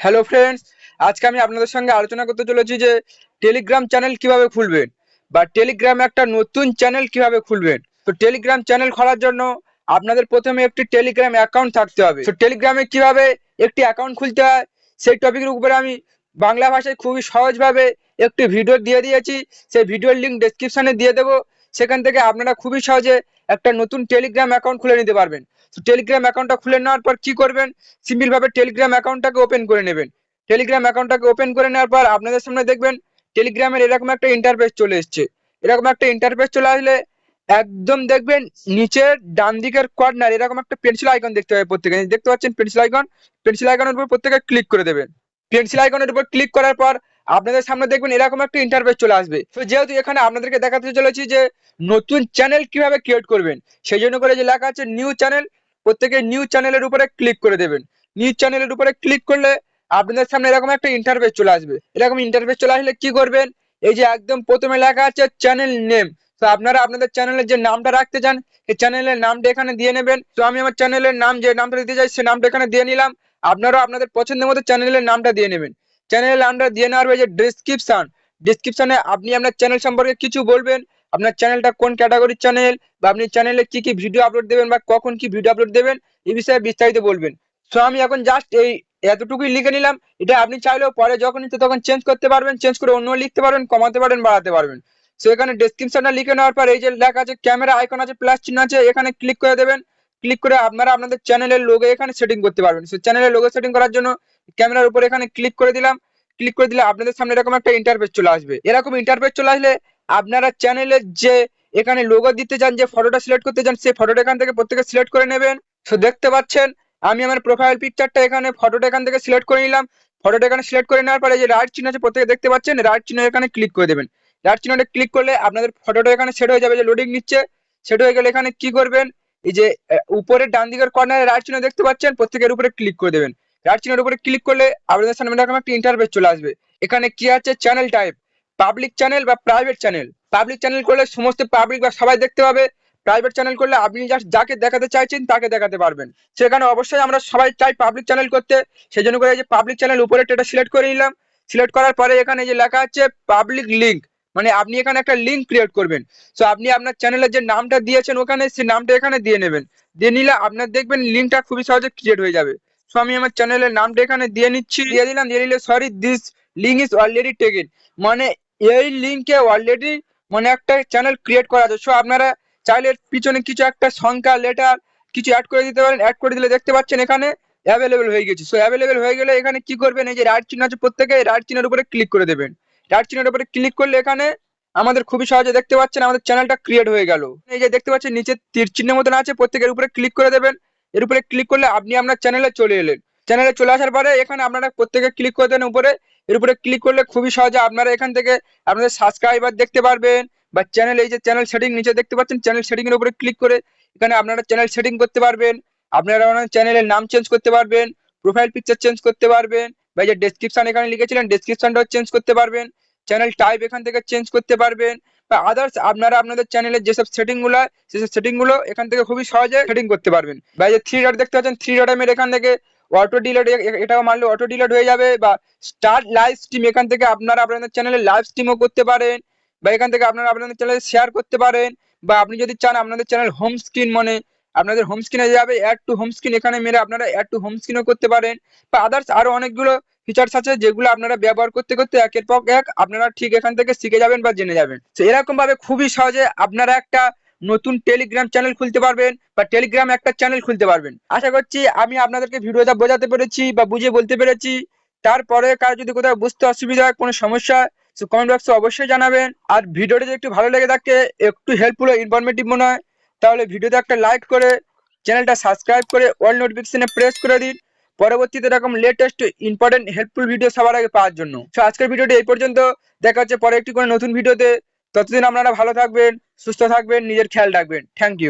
Hello friends আজকে আমি আপনাদের সঙ্গে আলোচনা করতে চলেছি যে টেলিগ্রাম চ্যানেল কীভাবে খুলবেন বা টেলিগ্রামে একটা নতুন চ্যানেল কীভাবে খুলবেন। তো টেলিগ্রাম চ্যানেল খোলার জন্য আপনাদের প্রথমে একটি টেলিগ্রাম অ্যাকাউন্ট থাকতে হবে। তো টেলিগ্রামে কীভাবে একটি অ্যাকাউন্ট খুলতে হয়, সেই টপিকের উপরে আমি বাংলা ভাষায় খুবই সহজভাবে একটি ভিডিও দিয়ে দিয়েছি। সেই ভিডিওর লিঙ্ক ডেসক্রিপশনে দিয়ে দেবো। সেখান থেকে আপনারা খুবই সহজে একটা নতুন টেলিগ্রাম অ্যাকাউন্ট খুলে নিতে পারবেন। টেলিগ্রাম অ্যাকাউন্টটা খুলে নেওয়ার পর কি করবেন? সিম্পল ভাবে টেলিগ্রাম অ্যাকাউন্টটাকে ওপেন করে নেবেন। টেলিগ্রাম অ্যাকাউন্টটাকে ওপেন করে নেওয়ার পর আপনাদের সামনে দেখবেন টেলিগ্রামের এরকম একটা ইন্টারফেস চলে এসছে। এরকম একটা ইন্টারফেস চলে আসলে একদম দেখবেন, নিচের ডান দিকের কর্নার এরকম একটা পেন্সিল আইকন দেখতে হবে প্রত্যেকে। দেখতে পাচ্ছেন পেন্সিল আইকন পেন্সিল আইকনের উপর প্রত্যেকে ক্লিক করে দেবেন। পেন্সিল আইকনের উপর ক্লিক করার পর আপনাদের সামনে দেখবেন এরকম একটা ইন্টারফেস চলে আসবে। তো যেহেতু এখানে আপনাদেরকে দেখাতে চলেছি যে নতুন চ্যানেল কীভাবে ক্রিয়েট করবেন, সেই জন্য করে যে লেখা আছে নিউ চ্যানেল প্রত্যেকে নিউজ চ্যানেলের উপরে ক্লিক করে দেবেন। নিউজ চ্যানেলের উপরে ক্লিক করলে আপনাদের সামনে এরকম একটা ইন্টারফেস চলে আসবে। এরকম ইন্টারফেস চলে আসলে কি করবেন? এই যে একদম প্রথমে লেখা আছে চ্যানেল নেম তো আপনারা আপনাদের চ্যানেলের যে নামটা রাখতে চান, সেই চ্যানেলের নামটা এখানে দিয়ে নেবেন। তো আমি আমার চ্যানেলের নাম যে নামটা দিতে চাই সে নামটা এখানে দিয়ে নিলাম। আপনারাও আপনাদের পছন্দের মতো চ্যানেলের নামটা দিয়ে নেবেন। চ্যানেলের নামটা দিয়ে নেওয়ার যে ডিসক্রিপশন ডিসক্রিপশনে আপনি আপনার চ্যানেল সম্পর্কে কিছু বলবেন। আপনার চ্যানেলটা কোন ক্যাটাগরির চ্যানেল বা আপনি চ্যানেলে কি কি ভিডিও আপলোড দেবেন বা কখন কি ভিডিও আপলোড দেবেন, এই বিষয়ে বিস্তারিত বলবেন। সো আমি এখন জাস্ট এই এতটুকুই লিখে নিলাম। এটা আপনি চাইলেও পরে যখন ইচ্ছে তখন চেঞ্জ করতে পারবেন চেঞ্জ করে অন্য লিখতে পারবেন, কমাতে পারেন, বাড়াতে পারবেন। সো এখানে ডেসক্রিপশনটা লিখে নেওয়ার পর এই যে লেখা আছে ক্যামেরা আইকন আছে প্লাস চিহ্ন আছে, এখানে ক্লিক করে দেবেন। ক্লিক করে আপনারা আপনাদের চ্যানেলের লোগো এখানে সেটিং করতে পারবেন। সো চ্যানেলের লোগো সেটিং করার জন্য ক্যামেরার উপর এখানে ক্লিক করে দিলাম। ক্লিক করে দিলে আপনাদের সামনে এরকম একটা ইন্টারফেস চলে আসবে। এরকম ইন্টারফেস চলে আসলে আপনারা চ্যানেলের যে এখানে লোগো দিতে চান, যে ফটোটা সিলেক্ট করতে চান, সেই ফটোটা এখান থেকে প্রত্যেকে সিলেক্ট করে নেবেন। সো দেখতে পাচ্ছেন, আমি আমার প্রোফাইল পিকচারটা এখানে ফটোটা এখান থেকে সিলেক্ট করে নিলাম। ফটোটা এখানে সিলেক্ট করে নেওয়ার পরে যে রাইট চিহ্ন আছে, প্রত্যেকে দেখতে পাচ্ছেন রাইট চিহ্ন এখানে ক্লিক করে দেবেন। রাইট চিহ্নটা ক্লিক করলে আপনাদের ফটোটা এখানে সেট হয়ে যাবে, যে লোডিং নিচ্ছে। সেট হয়ে গেলে এখানে কি করবেন, এই যে উপরে ডান দিকের কর্নারে রাইট চিহ্ন দেখতে পাচ্ছেন, প্রত্যেকের উপরে ক্লিক করে দেবেন। রাইট চিহ্নের উপরে ক্লিক করলে আপনাদের সামনে এরকম একটা ইন্টারফেস চলে আসবে। এখানে কি আছে? চ্যানেল টাইপ পাবলিক চ্যানেল বা প্রাইভেট চ্যানেল পাবলিক চ্যানেল করলে সমস্ত পাবলিক বা সবাই দেখতে পাবে। প্রাইভেট চ্যানেল করলে আপনি জাস্ট যাকে দেখাতে চাইছেন তাকে দেখাতে পারবেন। সেখানে অবশ্যই আমরা সবাই চাই পাবলিক চ্যানেল করতে। সেই জন্য করে যে পাবলিক চ্যানেল উপরে এটা সিলেক্ট করে নিলাম। সিলেক্ট করার পরে এখানে যে লেখা আছে পাবলিক লিঙ্ক মানে আপনি এখানে একটা লিঙ্ক ক্রিয়েট করবেন। সো আপনি আপনার চ্যানেলের যে নামটা দিয়েছেন ওখানে সেই নামটা এখানে দিয়ে নেবেন। দিয়ে নিলে আপনার দেখবেন লিঙ্কটা খুবই সহজে ক্রিয়েট হয়ে যাবে। সো আমি আমার চ্যানেলের নামটা এখানে দিয়ে নিচ্ছি। দিয়ে দিলাম, দিয়ে নিলে sorry this link is already taken মানে এই লিঙ্কে অলরেডি মানে একটা চ্যানেল ক্রিয়েট করা আছে। সো আপনারা চাইলে পিছনে কিছু একটা সংখ্যা লেটার কিছু অ্যাড করে দিতে পারেন। অ্যাড করে দিলে দেখতে পাচ্ছেন এখানে অ্যাভেলেবেল হয়ে গেছে। সো অ্যাভেলেবেল হয়ে গেলে এখানে কি করবেন? এই যে রাইট চিহ্ন আছে প্রত্যেকে রাইট চিহ্নের উপরে ক্লিক করে দেবেন। রাইট চিহ্নের উপরে ক্লিক করলে এখানে আমাদের খুবই সহজে দেখতে পাচ্ছেন আমাদের চ্যানেলটা ক্রিয়েট হয়ে গেল। এই যে দেখতে পাচ্ছেন, নিচে তীর চিহ্নের মতন আছে। প্রত্যেকের উপরে ক্লিক করে দেবেন। এর উপরে ক্লিক করলে আপনি আপনার চ্যানেলে চলে এলেন। চ্যানেলে চলে আসার পরে এখানে আপনারা প্রত্যেকে ক্লিক করে দেন উপরে। এর উপরে ক্লিক করলে খুবই সহজে আপনারা এখান থেকে আপনাদের সাবস্ক্রাইবার দেখতে পারবেন বা চ্যানেল এই যে চ্যানেল সেটিং নিচে দেখতে পাচ্ছেন চ্যানেল সেটিং এর উপরে ক্লিক করে এখানে আপনারা চ্যানেল সেটিং করতে পারবেন। আপনারা চ্যানেলের নাম চেঞ্জ করতে পারবেন প্রোফাইল পিকচার চেঞ্জ করতে পারবেন বা যে ডেসক্রিপশন এখানে লিখেছিলেন ডেসক্রিপশনটাও চেঞ্জ করতে পারবেন চ্যানেল টাইপ এখান থেকে চেঞ্জ করতে পারবেন বা আদার্স আপনারা আপনাদের চ্যানেলের যেসব সেটিংগুলো, সেসব সেটিংগুলো এখান থেকে খুবই সহজে সেটিং করতে পারবেন। বা যে থ্রি ডট দেখতে পাচ্ছেন থ্রি ডট এখান থেকে অটো ডিলেট এটাও মারলে অটো ডিলেট হয়ে যাবে বা স্টার্ট লাইভ স্ট্রিম এখান থেকে আপনারা আপনাদের চ্যানেলে লাইভ স্ট্রিমও করতে পারেন বা এখান থেকে আপনারা আপনাদের চ্যানেলে শেয়ার করতে পারেন বা আপনি যদি চান আপনাদের চ্যানেল হোম স্ক্রিন মানে আপনাদের হোম স্ক্রিনে যাবে অ্যাড টু হোম স্ক্রিন এখানে মেরে আপনারা অ্যাড টু হোম স্ক্রিনও করতে পারেন বা আদার্স আরও অনেকগুলো ফিচার্স আছে যেগুলো আপনারা ব্যবহার করতে করতে একের পর এক আপনারা ঠিক এখান থেকে শিখে যাবেন বা জেনে যাবেন। তো এরকম ভাবে খুবই সহজে আপনারা একটা নতুন টেলিগ্রাম চ্যানেল খুলতে পারবেন বা টেলিগ্রাম একটা চ্যানেল খুলতে পারবেন। আশা করছি আমি আপনাদেরকে ভিডিওটা বোঝাতে পেরেছি বা বুঝিয়ে বলতে পেরেছি। তারপরে কার যদি কোথাও বুঝতে অসুবিধা হয়, কোনো সমস্যা সো কমেন্ট বক্সে অবশ্যই জানাবেন। আর ভিডিওটা যদি একটু ভালো লেগে থাকে, একটু হেল্পফুল ইনফরমেটিভ মনে হয়, তাহলে ভিডিওতে একটা লাইক করে চ্যানেলটা সাবস্ক্রাইব করে অল নোটিফিকেশনে প্রেস করে দিন। পরবর্তীতে এরকম লেটেস্ট ইম্পর্টেন্ট হেল্পফুল ভিডিও সবার আগে পাওয়ার জন্য। তো আজকের ভিডিওটি এই পর্যন্ত। দেখা হচ্ছে পরে একটি কোনো নতুন ভিডিওতে। ততদিন আপনারা ভালো থাকবেন সুস্থ থাকবেন নিজের খেয়াল রাখবেন। Thank you